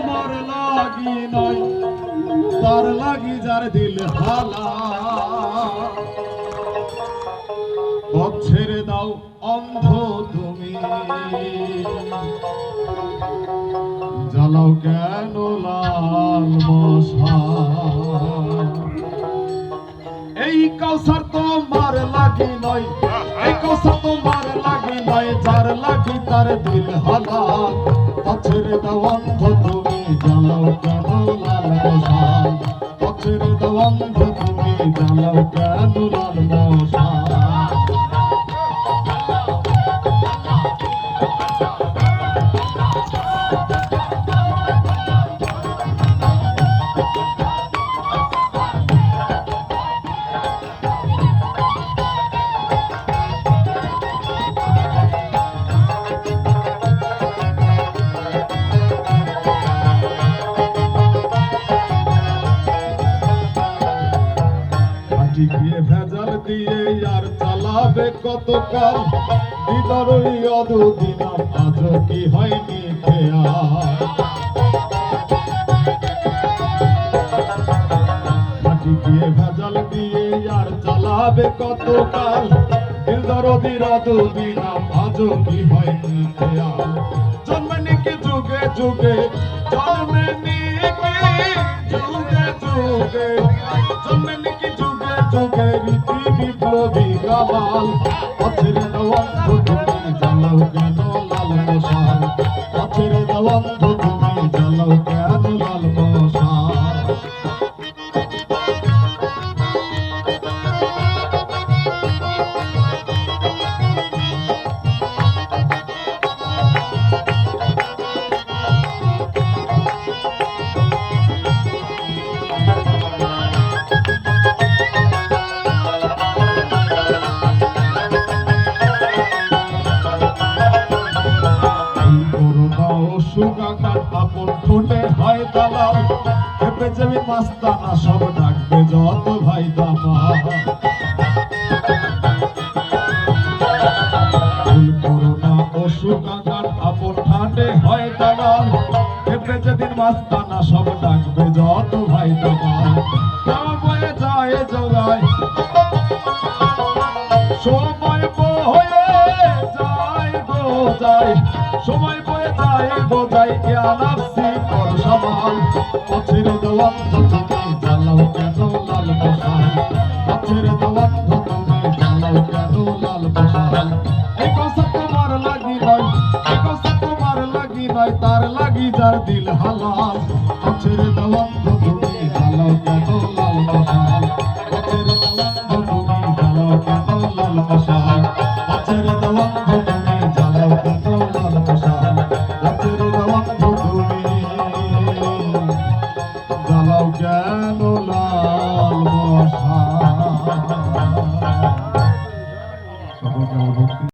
তোমার লাগি নয় তার লাগি যার দিল হালা। ছেড়ে দাও অন্ধ তুমি। জ্বালাও কেন লাল মশা? এই কৌসার তোমার লাগি নয়। এই কৌসার তোমার লাগি নয়। যার লাগি তার দিল হালা। দেওয়ান্ধ তুমি জ্বালাও দেওয়ান্ধ তুমি জ্বালাও কেন মাটি ভেজাল দিয়ে আর চালাবে কত কাল? বিদরই অদুদিন আজ কি হয়নি ভেজাল দিয়ে আর চালাবে কত কাল? বিদরদির অদুদিন আজ কি হয়নি খেয়া জন্মে কি যুগে যুগে, জন্মে কি যুগে যুগে, জন্মে কি যুগে রীতি বিপ্লবী গামাল পথের দেওয়ান্ধ তুমি জ্বালাও কেন লাল মশাল পথের দেওয়ান্ধ অসুখ আপন ঠোঁটে হয় দালাল খেপে যাবে মাস্তানা সব ডাকবে যত ভাই দামা আঘাত আপন ঠাটে হয় দালাল খেপে যেদিন মাস্তানা সব ডাকবে যত ভাই দামাল যায় জগায় যায়, সময় বয়ে যায় যায় জ্ঞান আসছি কর সমাল পথের দেওয়ান্ধ তুমি জ্বালাও কেন লাল মশাল পথের দেওয়ান্ধ তুমি জ্বালাও কেন লাল নয় তার লাগি যার দিল হালাল। পথের দেওয়ান্ধ তুমি জ্বালাও কেন লাল মশাল পথের দেওয়ান্ধ তুমি জ্বালাও কেন লাল মশাল